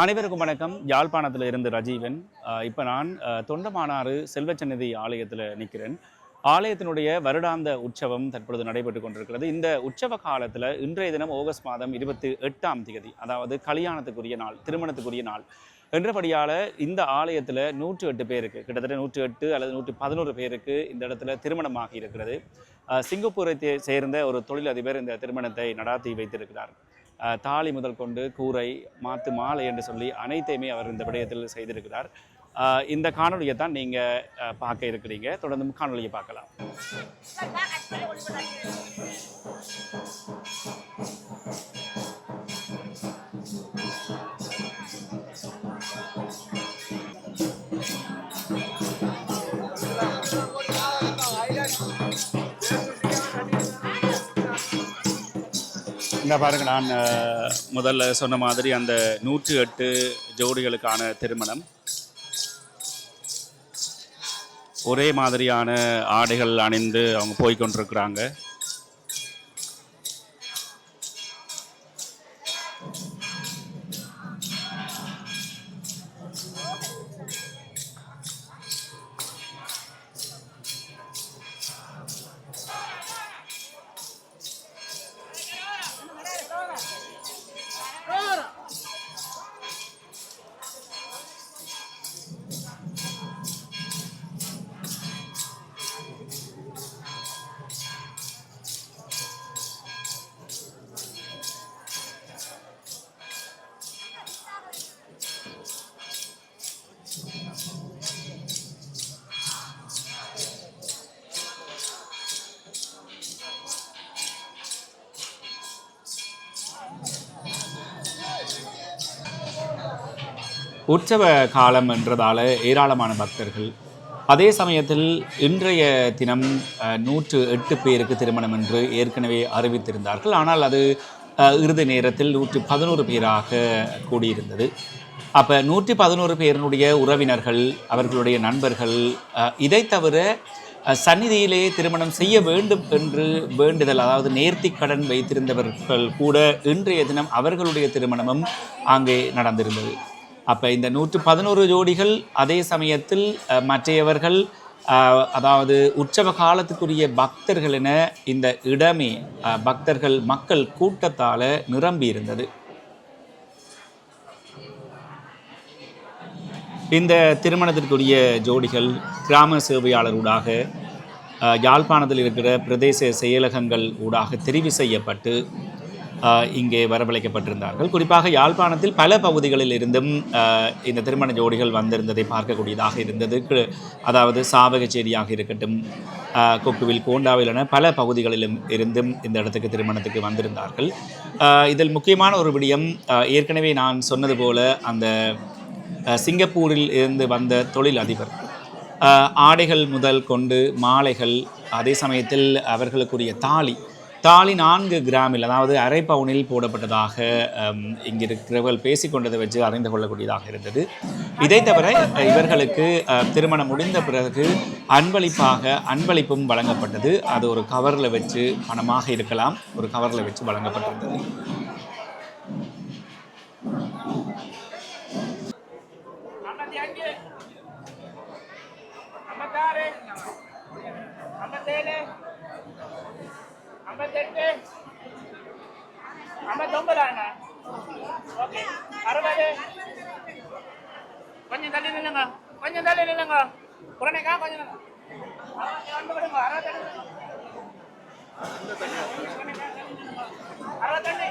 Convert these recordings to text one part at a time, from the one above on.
அனைவருக்கும் வணக்கம். யாழ்ப்பாணத்தில் இருந்து ரஜீவன். இப்போ நான் தொண்டமானாறு செல்வச்சந்நிதி ஆலயத்தில் நிற்கிறேன் ஆலயத்தினுடைய வருடாந்த உற்சவம் தற்பொழுது நடைபெற்று கொண்டிருக்கிறது. இந்த உற்சவ காலத்தில் இன்றைய தினம் ஆகஸ்ட் மாதம் இருபத்தி எட்டாம் தேதி அதாவது கல்யாணத்துக்குரிய நாள் திருமணத்துக்குரிய நாள் என்றபடியால் இந்த ஆலயத்தில் நூற்றி எட்டு பேருக்கு கிட்டத்தட்ட நூற்றி எட்டு அல்லது நூற்றி பதினோரு பேருக்கு இந்த இடத்துல திருமணமாகி இருக்கிறது. சிங்கப்பூரை சேர்ந்த ஒரு தொழிலதிபர் இந்த திருமணத்தை நடாத்தி வைத்திருக்கிறார். தாலி முதல் கொண்டு கூரை மாத்து மாலை என்று சொல்லி அனைத்தையுமே அவர் இந்த விடயத்தில் செய்திருக்கிறார். இந்த காணொலியை தான் நீங்கள் பார்க்க இருக்கிறீங்க. தொடர்ந்து காணொலியை பார்க்கலாம். இந்த பாருங்க நான் முதல்ல சொன்ன மாதிரி அந்த நூற்று எட்டு ஜோடிகளுக்கான திருமணம். ஒரே மாதிரியான ஆடைகள் அணிந்து அவங்க போய்கொண்டிருக்கிறாங்க உற்சவ காலம் என்றதால ஏராளமான பக்தர்கள். அதே சமயத்தில் இன்றைய தினம் நூற்று எட்டு பேருக்கு திருமணம் என்று ஏற்கனவே அறிவித்திருந்தார்கள். ஆனால் அது இறுதி நேரத்தில் நூற்று பதினோரு பேராக கூடியிருந்தது. அப்போ நூற்றி பதினோரு பேரினுடைய உறவினர்கள் அவர்களுடைய நண்பர்கள் இதை தவிர சந்நிதியிலே திருமணம் செய்ய வேண்டும் என்று வேண்டுதல் அதாவது நேர்த்தி கடன் வைத்திருந்தவர்கள் கூட இன்றைய தினம் அவர்களுடைய திருமணமும் அங்கே நடந்திருந்தது. அப்போ இந்த நூற்று பதினோரு ஜோடிகள் அதே சமயத்தில் மற்றையவர்கள் அதாவது உற்சவ காலத்துக்குரிய பக்தர்கள் என இந்த இடமே பக்தர்கள் மக்கள் கூட்டத்தால் நிரம்பி இருந்தது. இந்த திருமணத்திற்குரிய ஜோடிகள் கிராம சேவையாளர் ஊடாக யாழ்ப்பாணத்தில் இருக்கிற பிரதேச செயலகங்கள் ஊடாக தெரிவு செய்யப்பட்டு இங்கே வரவழைக்கப்பட்டிருந்தார்கள். குறிப்பாக யாழ்ப்பாணத்தில் பல பகுதிகளில் இருந்தும் இந்த திருமண ஜோடிகள் வந்திருந்ததை பார்க்கக்கூடியதாக இருந்தது. கு- அதாவது சாவகச்சேரியாக இருக்கட்டும் கொக்குவில் கோண்டாவில் என பல பகுதிகளிலும் இருந்தும் இந்த இடத்துக்கு திருமணத்துக்கு வந்திருந்தார்கள். இதில் முக்கியமான ஒரு விடயம் ஏற்கனவே நான் சொன்னது போல அந்த சிங்கப்பூரில் இருந்து வந்த தொழில் அதிபர் ஆடைகள் முதல் கொண்டு மாலைகள் அதே சமயத்தில் அவர்களுக்குரிய தாலி தாலி நான்கு கிராமில் அதாவது அரை பவுனில் போடப்பட்டதாக இங்கே இருக்கிறவர்கள் பேசிக்கொண்டதை வச்சு அறிந்து கொள்ளக்கூடியதாக இருந்தது. இதை தவிர இவர்களுக்கு திருமணம் முடிந்த பிறகு அன்பளிப்பாக அன்பளிப்பும் வழங்கப்பட்டது. அது ஒரு கவரில் வச்சு பணமாக இருக்கலாம். ஒரு கவரில் வச்சு வழங்கப்பட்டிருந்தது. ஐம்பத்தி ஐம்பத்தெட்டு. ஐம்பத்தொம்பதாங்க ஓகே. அறுபது. கொஞ்சம் தள்ளி நில்லுங்க. கொஞ்சம் தள்ளி நில்லுங்க. குழந்தைக்கா கொஞ்சம் நில்லுங்க. விடுங்க. அறுபத்தெட்டு.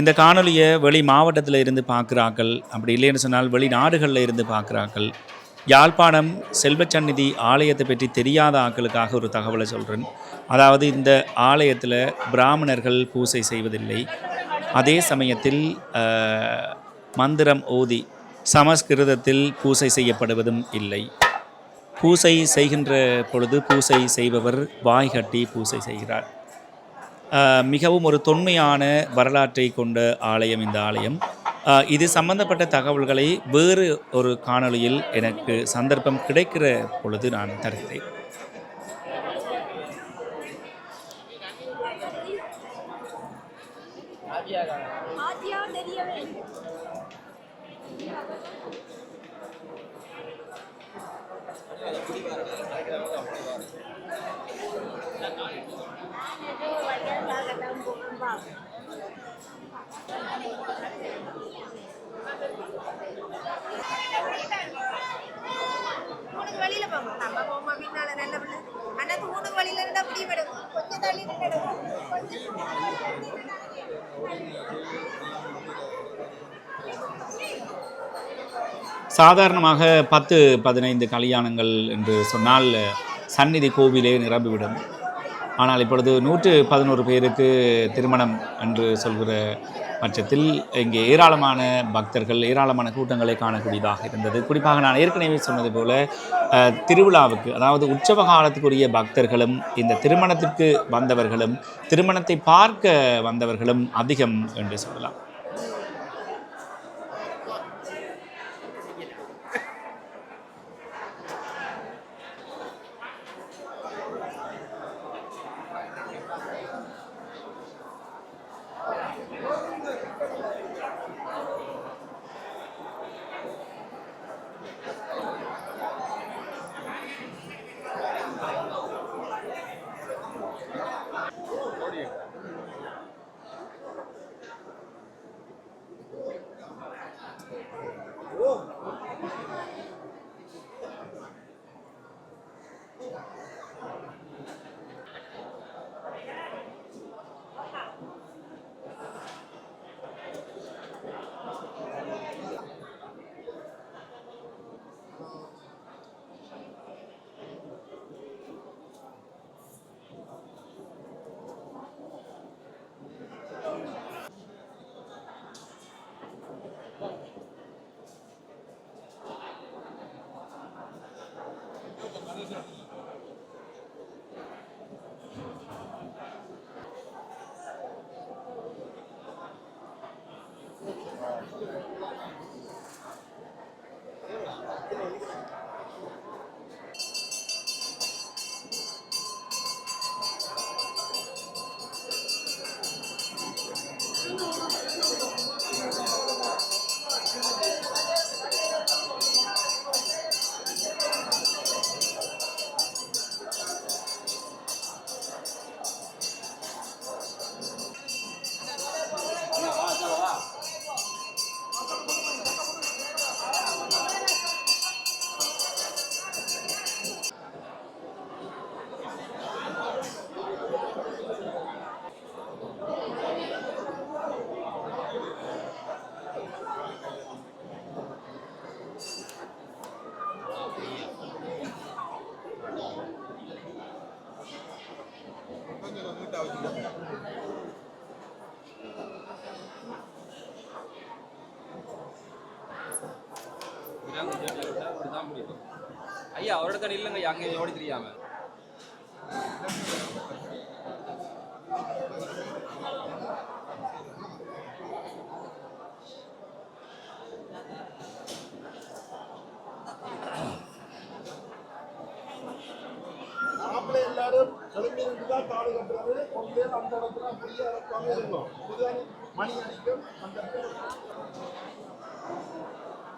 இந்த காணொலியை வெளி மாவட்டத்தில் இருந்து பார்க்குறாக்கள் அப்படி இல்லைன்னு சொன்னால் வெளிநாடுகளில் இருந்து பார்க்குறாக்கள் யாழ்ப்பாணம் செல்வச்சந்நிதி ஆலயத்தை பற்றி தெரியாத ஆக்களுக்காக ஒரு தகவலை சொல்கிறேன் அதாவது இந்த ஆலயத்தில் பிராமணர்கள் பூசை செய்வதில்லை. அதே சமயத்தில் மந்திரம் ஓதி சமஸ்கிருதத்தில் பூசை செய்யப்படுவதும் இல்லை. பூசை செய்கின்ற பொழுது பூசை செய்பவர் வாய் கட்டி பூசை செய்கிறார். மிகவும் ஒரு தொன்மையான வரலாற்றை கொண்ட ஆலயம் இந்த ஆலயம். இது சம்பந்தப்பட்ட தகவல்களை வேறு ஒரு காணொளியில் எனக்கு சந்தர்ப்பம் கிடைக்கிற பொழுது நான் தருகிறேன் Thank you. தூணுக்கு போங்க. நம்ம போமா பின்னால நல்ல பிள்ளை தூணுக்கு இருந்தா அப்படி விடும் கொஞ்சம் தள்ளி சாதாரணமாக பத்து பதினைந்து கல்யாணங்கள் என்று சொன்னால் சந்நிதி கோவிலே நிரம்பிவிடும். ஆனால் இப்பொழுது நூற்று பதினோரு பேருக்கு திருமணம் என்று சொல்கிற பட்சத்தில் இங்கே ஏராளமான பக்தர்கள் ஏராளமான கூட்டங்களை காணக்கூடியதாக இருந்தது. குறிப்பாக நான் ஏற்கனவே சொன்னது போல திருவிழாவுக்கு அதாவது உற்சவ காலத்துக்குரிய பக்தர்களும் இந்த திருமணத்திற்கு வந்தவர்களும் திருமணத்தை பார்க்க வந்தவர்களும் அதிகம் என்று சொல்லலாம். ஐயா அவரோட கடை இல்லைங்க அங்கே ஓடி தெரியாம. மாப்பிள்ளை எல்லாரும் கிளம்பியிருந்து தான் தாலி கட்டுறது. கொண்டே அந்த இடத்துல அப்படியே இறக்காம மணி அடிக்கும். அந்த இடத்துல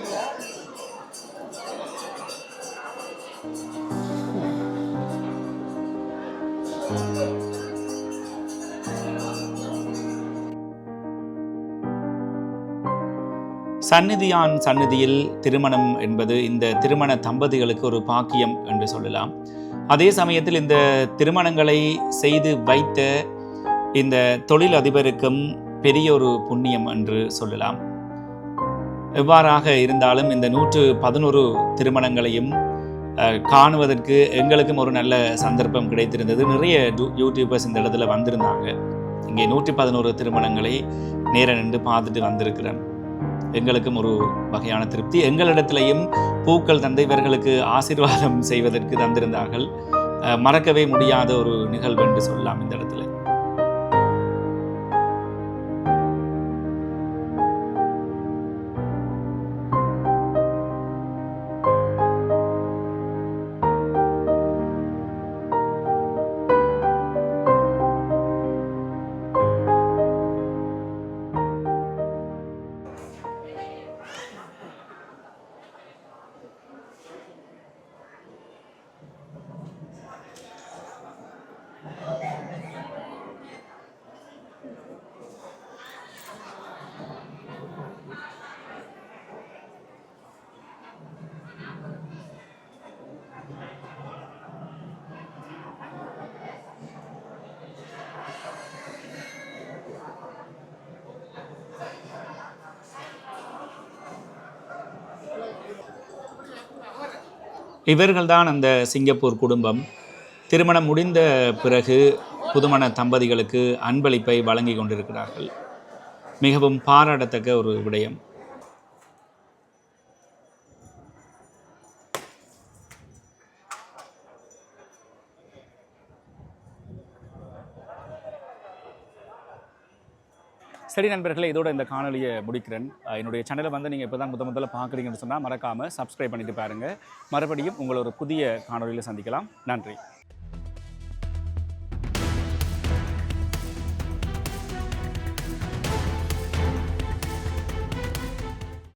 Yeah. சந்நிதியான் சந்நிதியில் திருமணம் என்பது இந்த திருமண தம்பதிகளுக்கு ஒரு பாக்கியம் என்று சொல்லலாம். அதே சமயத்தில் இந்த திருமணங்களை செய்து வைத்த இந்த தொழில் அதிபருக்கும் பெரிய ஒரு புண்ணியம் என்று சொல்லலாம். எவ்வாறாக இருந்தாலும் இந்த நூற்று பதினோரு திருமணங்களையும் காணுவதற்கு எங்களுக்கும் ஒரு நல்ல சந்தர்ப்பம் கிடைத்திருந்தது. நிறைய யூடியூபர்ஸ் இந்த இடத்துல வந்திருந்தாங்க. இங்கே நூற்றி பதினோரு திருமணங்களை நேர நின்று பார்த்துட்டு வந்திருக்கிறேன். எங்களுக்கும் ஒரு வகையான திருப்தி. எங்களிடத்திலையும் பூக்கள் தந்து இவர்களுக்கு ஆசீர்வாதம் செய்வதற்கு தந்திருந்தார்கள். மறக்கவே முடியாத ஒரு நிகழ்வு என்று சொல்லலாம் இந்த இடத்துல. இவர்கள்தான் அந்த சிங்கப்பூர் குடும்பம். திருமணம் முடிந்த பிறகு புதுமண தம்பதிகளுக்கு அன்பளிப்பை வழங்கி கொண்டிருக்கிறார்கள். மிகவும் பாராட்டத்தக்க ஒரு விடயம். சரி நண்பர்களே இதோட இந்த காணொலியை முடிக்கிறேன். என்னுடைய சேனலை வந்து நீங்கள் இப்போ தான் முத முதல்ல பார்க்குறீங்கன்னு சொன்னால் மறக்காமல் சப்ஸ்கிரைப் பண்ணிட்டு பாருங்கள் மறுபடியும் உங்களை ஒரு புதிய காணொலியில் சந்திக்கலாம். நன்றி.